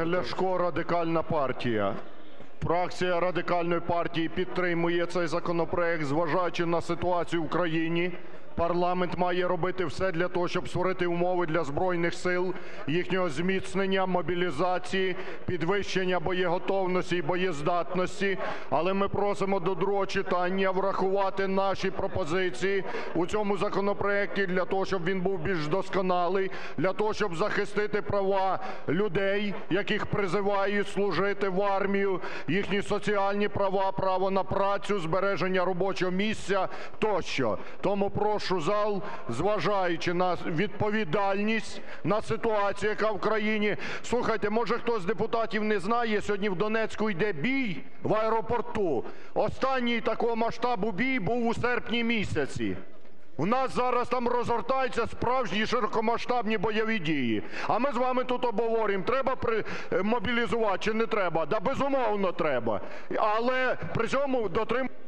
Олег Ляшко, Радикальна партія. Фракція Радикальної партії підтримує цей законопроект. Зважаючи на ситуацію в країні, парламент має робити все для того, щоб створити умови для Збройних Сил, їхнього зміцнення, мобілізації, підвищення боєготовності і боєздатності. Але ми просимо до другого читання врахувати наші пропозиції у цьому законопроекті для того, щоб він був більш досконалий, для того, щоб захистити права людей, яких призивають служити в армію, їхні соціальні права, право на працю, збереження робочого місця тощо. Тому прошу зал, зважаючи на відповідальність, на ситуацію, яка в країні. Слухайте, може, хтось з депутатів не знає, сьогодні в Донецьку йде бій в аеропорту. Останній такого масштабу бій був у серпні місяці. У нас зараз там розгортаються справжні широкомасштабні бойові дії. А ми з вами тут обговорюємо, треба при... е, мобілізувати чи не треба. Да, безумовно, треба. Але при цьому дотримуватися